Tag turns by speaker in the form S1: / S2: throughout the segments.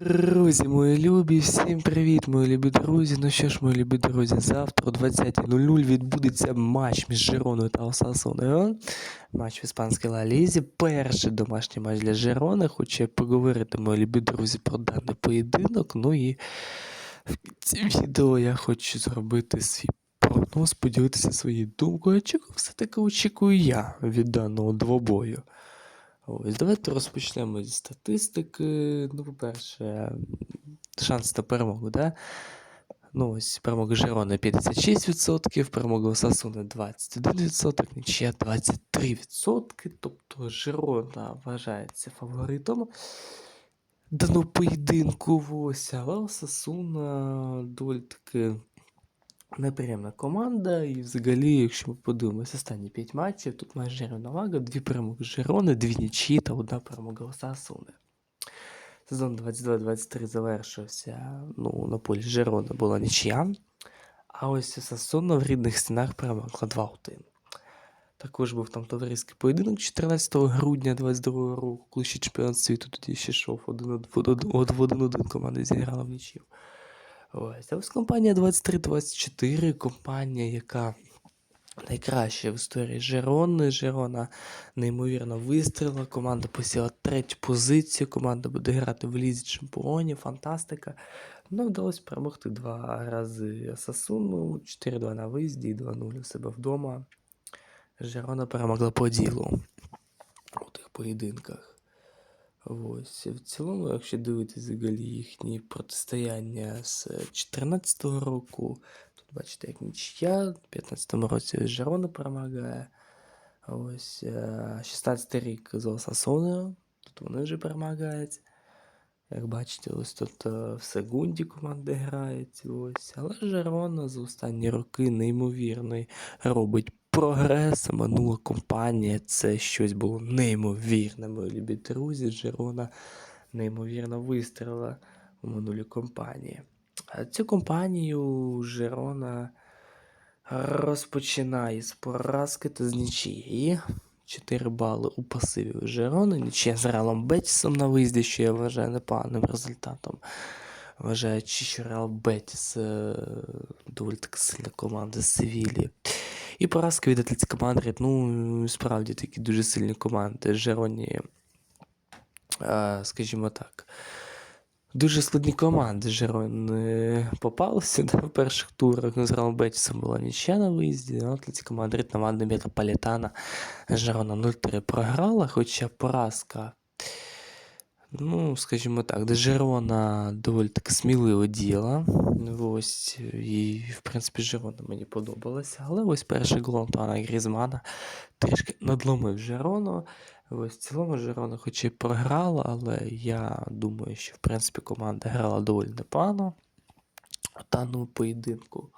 S1: Друзі, мої любі, всім привіт, мої любі друзі. Ну що ж, мої любі друзі, завтра о 20.00 відбудеться матч між Жироною та Осасуною. Матч в іспанській Ла Лізі. Перший домашній матч для Жирони. Хочу поговорити, мої любі друзі, про даний поєдинок. Ну і в кінці відео я хочу зробити свій прогноз, поділитися своєю думкою. Чого все-таки очікую я від даного двобою. Ось, давайте розпочнемо зі статистики. Ну, по-перше, шанс на перемогу, да? Ну, ось перемога Жерона 56%, перемога Сасуни 21%, нічия 23%. Тобто Жерона вважається фаворитом даного поєдинку. Ось, але Сасуна доволі таки неприємна команда. І взагалі, якщо ми подивимося останні 5 матчів, тут майже рівновага, дві перемоги Жерони, дві нічі та одна перемога Осасуни. Сезон 22-23 завершився. Ну, на полі Жерони була нічия. А ось Сасуна в рідних стінах перемогла 2-1. Також був там товариський поєдинок 14 грудня 22 року, коли ще чемпіонат світу тоді ще йшов один в один команда зіграла в нічів. Ось, а ось компанія 2324, компанія, яка найкраща в історії Жерони. Жерона неймовірно вистріла. Команда посіла третю позицію. Команда буде грати в Лізі Чемпіонів. Фантастика. Ну, вдалося перемогти два рази Сасуну, 4-2 на виїзді і 2-0 у себе вдома. Жерона перемогла по ділу у тих поєдинках. Ось. В цілому, якщо дивитися взагалі їхні протистояння з 2014 року, тут бачите, як нічия, в 2015 році Жерона перемагає. Ось 16 рік з Осасоною, тут вони вже перемагають. Як бачите, ось тут в Сегунді команди грають. Ось. Але Жерона за останні роки неймовірний робить прогрес. Минула компанія. Це щось було неймовірне, мої любі друзі. Жерона неймовірно вистріла у минулій компанії. Цю компанію Жерона розпочинає з поразки та з нічиї. 4 бали у пасиві у Жерони. Нічия з Реалом Бетісом на виїзді, що я вважаю непоганим результатом. Вважаючи, що Реал Бетіс е, доволі таки сильна команда з Севілі. І поразка від Атлетика Мадрид, ну, справді такі дуже сильні команди. Жероні, скажімо так. Дуже складні команди Жерон попалися да, в перших турах. З Реал Бетісом була нічия на виїзді. Атлетика Мадрид на Ванди Метрополітана Жерона 0-3 програла, хоча поразка. Ну, скажімо так, де Жерона доволі таки сміливо діла. Ось, і, в принципі, Жерона мені подобалася. Але ось перший гол Антуана Грізмана трішки надломив Жерону. Ось в цілому Жерона хоч і програла, але я думаю, що в принципі команда грала доволі непогано в даному поєдинку.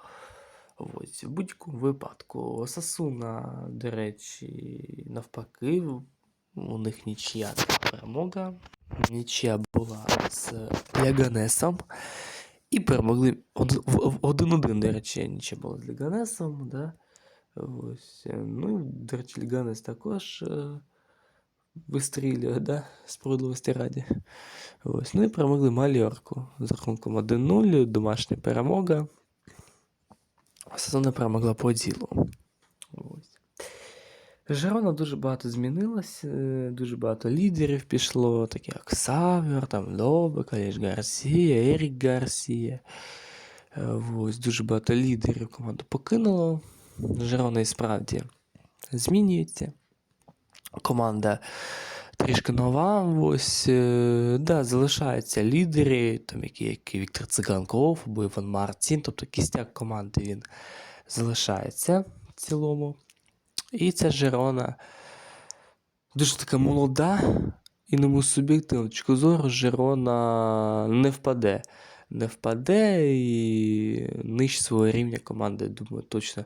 S1: Ось, В будь-якому випадку Сасуна, до речі, навпаки, у них нічия перемога. Нічия була з Ляганесом. І перемогли в 1-1, до речі, нічия була з Ляганесом. Да? Ось. Ну, до речі, Ляганес також вистрілює, да? справедливості раді. Ось. Ну і перемогли Мальорку з рахунком 1-0, домашня перемога. Сезонна перемогла по ділу. Жерона дуже багато змінилось, дуже багато лідерів пішло, такі як Савер, там Лоба, Каліш Гарсія, Ерік Гарсія. Ось, дуже багато лідерів команду покинуло. Жерона і справді змінюється. Команда трішки нова. Ось, да, залишаються лідери, там, які, які Віктор Циганков або Іван Мартін, тобто кістяк команди він залишається в цілому. І ця Жерона дуже така молода, і на мою суб'єктивну точку зору Жерона не впаде. Не впаде і нижче свого рівня команди, думаю, точно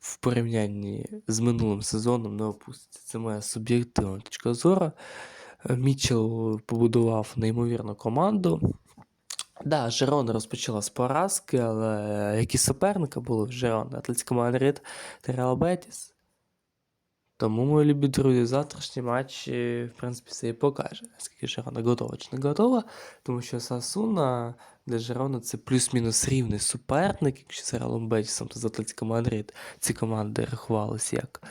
S1: в порівнянні з минулим сезоном не опуститься. Це моя суб'єктивна точка зору. Мічел побудував неймовірну команду. Да, Жерона розпочала з поразки, але які суперника були в Жерона? Атлетико Мадрид та Реал Бетіс. Тому, мої любі друзі, завтрашній матч, в принципі, все і покаже, наскільки Жирона готова чи не готова, тому що Сасуна для Жирона це плюс-мінус рівний суперник, якщо з Реалом Бетісом та з Атлетико Мадрид ці команди рахувалися як,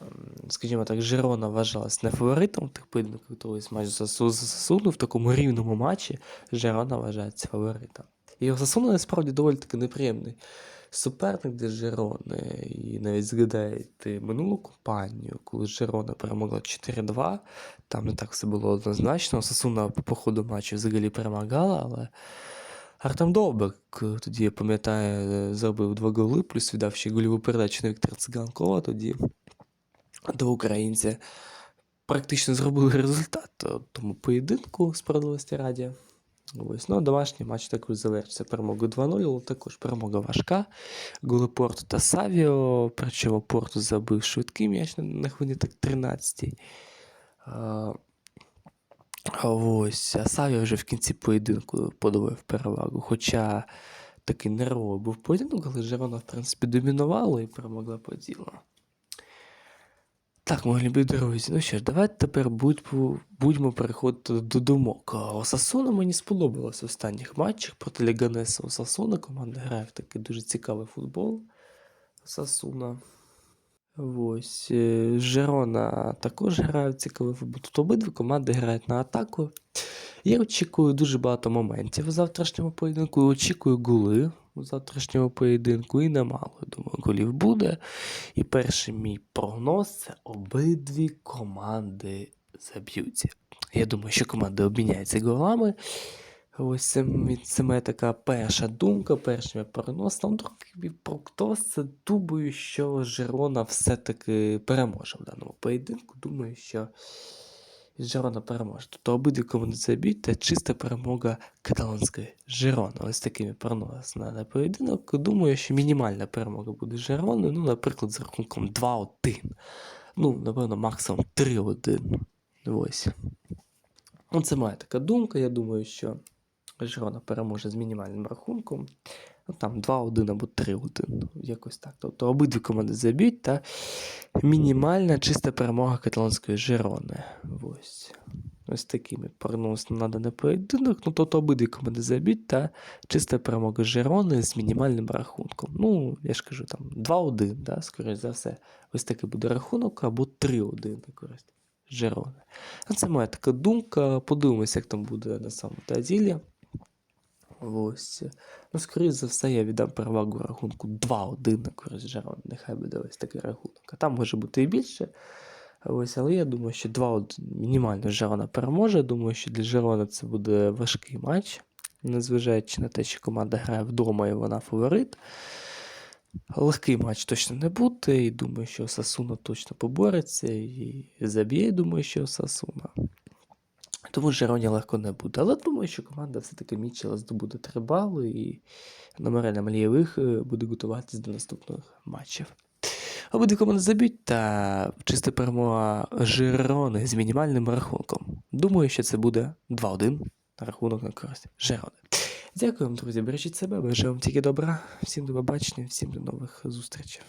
S1: ем, скажімо так, Жирона вважалась не фаворитом тих поєдинках, то ось матч за Сасуну в такому рівному матчі Жирона вважається фаворитом. І Сасуна насправді доволі таки неприємний суперник для Жирони. І навіть згадаєте минулу кампанію, коли Жирона перемогла 4-2. Там не так все було однозначно. Сасуна по ходу матчу взагалі перемагала, але Артем Довбек е, тоді, я пам'ятаю, зробив два голи, плюс віддав ще гольову передачу на Віктора Циганкова тоді до українця. Практично зробили результат тому поєдинку справедливості раді. Ось, ну, домашній матч також завершився перемогою 2-0, але також перемога важка. Голи Порту та Савіо, причому Порту забив швидкий м'яч на, хвилині так 13-й. А, а ось, а Савіо вже в кінці поєдинку подавив перевагу. Хоча такий нервовий був поєдинок, але Жерона, в принципі, домінувала і перемогла по ділу. Так, мої любі друзі, ну що ж, давайте тепер будь- будьмо переходити до думок. Осасуна мені сподобалось в останніх матчах проти Ліганеса Осасуна. Команда грає в такий дуже цікавий футбол. Осасуна. Ось. е, Жерона також грає в цікавий футбол. Тут обидві команди грають на атаку. Я очікую дуже багато моментів у завтрашньому поєдинку. Очікую голи у завтрашньому поєдинку. І немало, думаю, голів буде. І перший мій прогноз це обидві команди заб'ються. Я думаю, що команди обміняються голами. Ось це, це моя така перша думка, перший мій прогноз. Там другий прогноз, це думаю, що Жирона все-таки переможе в даному поєдинку. Думаю, що Жирона переможе. Тобто обидві команди заб'ють, та чиста перемога каталонської Жирони. Ось такими прогноз на, поєдинок. Думаю, що мінімальна перемога буде Жирони, ну, наприклад, з рахунком 2-1. Ну, напевно, максимум 3-1. Ось. Ну, це моя така думка. Я думаю, що Жирона переможе з мінімальним рахунком. Ну, там 2-1 або 3-1. Якось так. Тобто обидві команди заб'ють та мінімальна чиста перемога каталонської Жирони. Ось. Ось такими прогнозами на даний поєдинок. Ну, тобто обидві команди заб'ють та чиста перемога Жирони з мінімальним рахунком. Ну, я ж кажу, там 2-1, да, скоріш за все. Ось такий буде рахунок, або 3-1 на користь Жирони. Це моя така думка. Подивимося, як там буде на самому ділі. Ось. Ну, скоріше за все, я віддам перевагу рахунку 2-1 на користь Жерон. Нехай буде ось такий рахунок. А там може бути і більше. Ось, але я думаю, що 2-1 мінімально Жерона переможе. Думаю, що для Жерона це буде важкий матч, незважаючи на те, що команда грає вдома і вона фаворит. Легкий матч точно не буде, і думаю, що Сасуна точно побореться і заб'є, думаю, що Сасуна. Тому Жероні легко не буде. Але думаю, що команда все-таки Мічела здобуде три бали і на Морена Млієвих буде готуватись до наступних матчів. Обидві команди заб'ють та чиста перемога Жерони з мінімальним рахунком. Думаю, що це буде 2-1 на рахунок на користь Жерони. Дякую вам, друзі. Бережіть себе, бажаю вам тільки добра. Всім до побачення, всім до нових зустрічей.